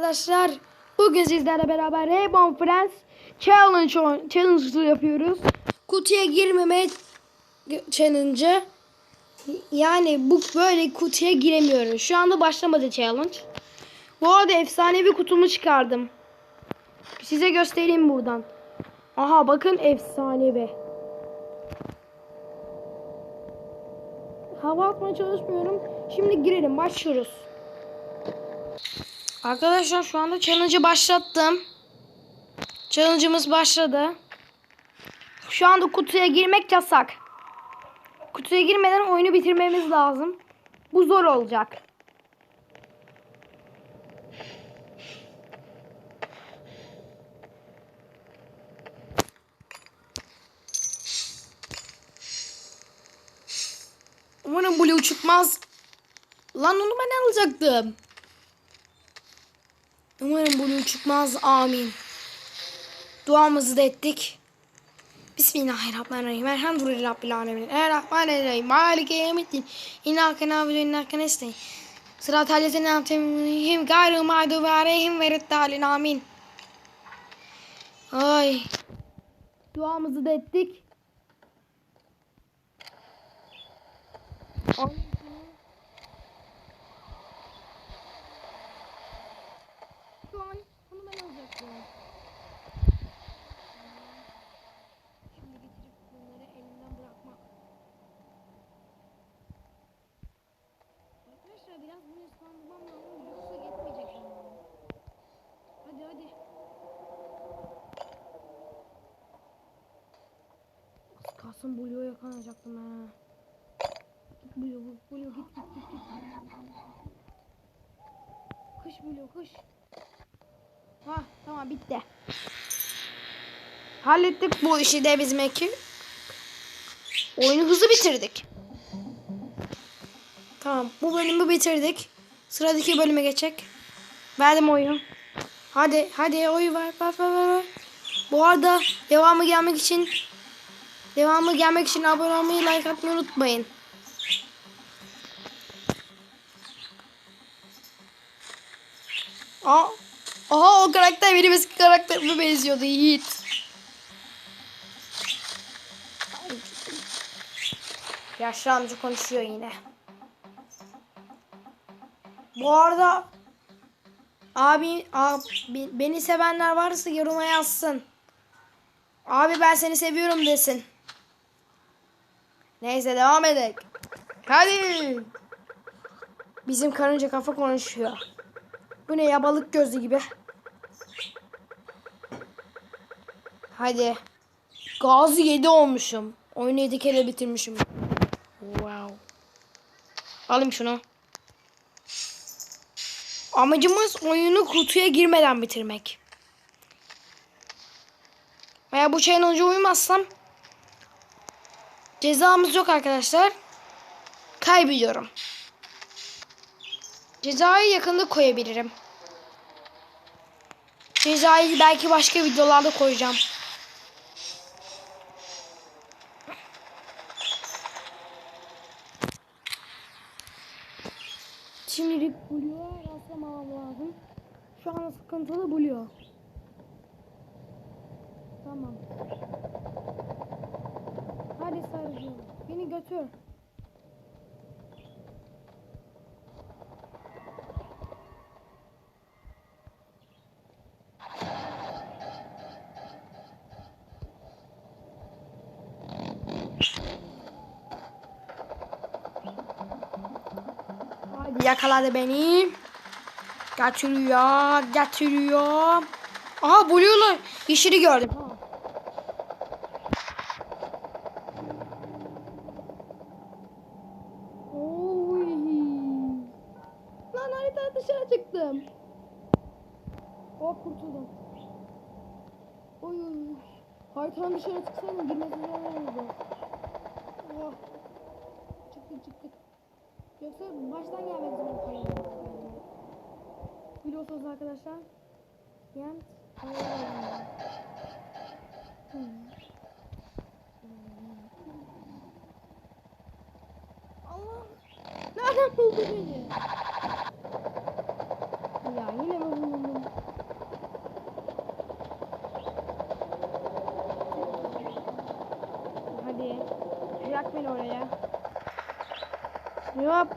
Arkadaşlar bugün sizlerle beraber Rainbow Friends Challenge Challenge'ı yapıyoruz. Kutuya girmeme challenge'ı. Yani bu böyle kutuya giremiyoruz. Şu anda başlamadı challenge. Bu arada efsanevi kutumu çıkardım. Size göstereyim buradan. Aha bakın efsanevi. Hava atmaya çalışmıyorum. Şimdi girelim başlıyoruz. Arkadaşlar şu anda challenge'ı başlattım. Challenge'ımız başladı. Şu anda kutuya girmek yasak. Kutuya girmeden oyunu bitirmemiz lazım. Bu zor olacak. Umarım Blue çıkmaz. Lan onu ben alacaktım. Umarım Blue çıkmaz. Amin. Duamızı da ettik. Bismillahirrahmanirrahim. Elhamdülillahi Rabbil alemin. Errahmanirrahim. Malike yevmiddin. İnnâke nâbudu innâke nestaîn. Sıratal lezine antemihim gayrı mağdubi aleyhim ve reddâlin. Amin. Ay. Duamızı da ettik. Amin. Şu an bunu ben alacaktım. Şimdi getirip bunları elimden bırakmak. Arkadaşlar bunu ıslandırmam lazım yoksa yetmeyecek bana. Hadi hadi. Az kalsın Blue'ya yakalayacaktım ha. Git Blue, Blue git git git git. Kış Blue kış. Ha tamam bitti. Hallettik bu işi de bizim ekip. Oyunu hızlı bitirdik. Tamam bu bölümü bitirdik. Sıradaki bölüme geçecek. Verdim oyunu. Hadi hadi oyu ver ver ver. ver. Bu arada devamı gelmek için devamı gelmek için abone olmayı like atmayı unutmayın. Aa, aha o karakter benim eski karakterime benziyordu Yiğit. Yaşlı amca konuşuyor yine. Bu arada abi, abi beni sevenler varsa yoruma yazsın. Abi ben seni seviyorum desin. Neyse devam edelim. Hadi. Bizim karınca kafa konuşuyor. Bu ne ya balık gözlü gibi. Hadi. Gazı 7 olmuşum. Oyunu 7 kere bitirmişim. Wow. Alayım şunu. Amacımız oyunu kutuya girmeden bitirmek. Veya bu challenge'a uymazsam cezamız yok arkadaşlar. Kaybediyorum. Cezayı yakında koyabilirim. Cezayı belki başka videolarda koyacağım. Şimdilik Blue'a rastlamam lazım. Şu an sıkıntılı Blue. Tamam. Hadi sarıcığım. Beni götür. Yakaladı beni. Getiriyor, getiriyor. Aha buluyorlar. Yeşili gördüm. Lan harita dışarı çıktım. Oh kurtuldum. Oy oy. Haritanın dışarı çıksaydım girmesi Yoksa baştan gelmek zorunda kalıyorum. Biliyorsunuz arkadaşlar. Yent. Allah. Nereden buldu beni? Ya yine mi bulundum? Hadi. Bırak beni oraya. Yap.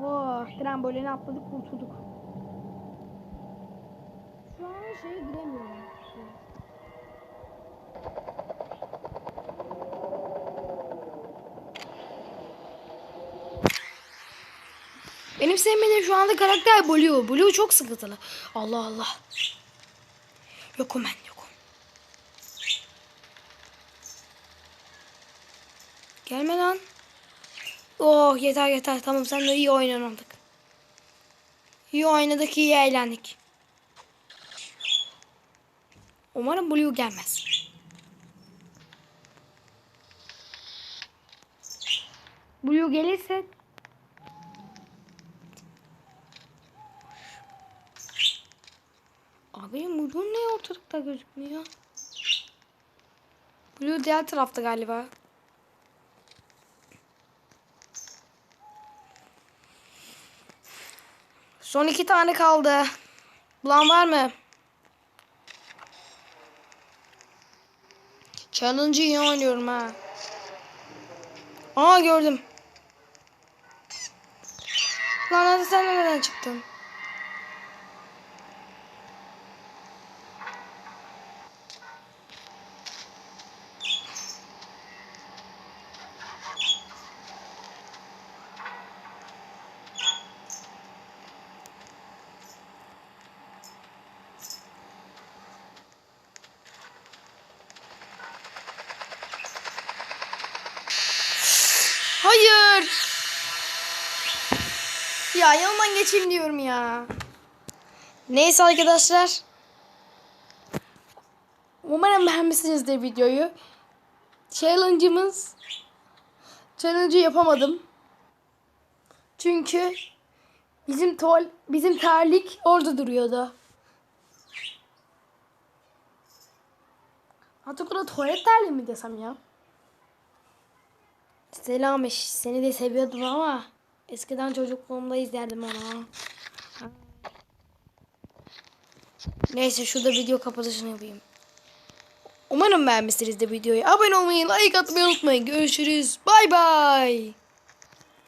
Oh, trambolini atladık kurtulduk. Şu an şeye giremiyorum. Benim sevmediğim şu anda karakter Blue. Blue çok sıkıntılı. Allah Allah. Yokum ben yokum. Gelme lan. Oh yeter yeter. Tamam sen de iyi oynamadık. İyi oynadık iyi eğlendik. Umarım Blue gelmez. Blue gelirse Abi Blue ne ortalıkta gözükmüyor? Blue diğer tarafta galiba. Son iki tane kaldı. Bulan var mı? Challenge'ı iyi oynuyorum ha. Aa gördüm. Lan hadi sen nereden çıktın? Ya yanından geçeyim diyorum ya. Neyse arkadaşlar. Umarım beğenmişsinizdir videoyu. Challenge'ımız Challenge'ı yapamadım. Çünkü bizim tol bizim terlik orada duruyordu. Hatta burada tuvalet terliği mi desem ya? Selam eş. Seni de seviyordum ama eskiden çocukluğumda izlerdim onu. Neyse şurada video kapatışını yapayım. Umarım beğenmişsinizdir videoyu. Abone olmayı, like atmayı unutmayın. Görüşürüz. Bay bay.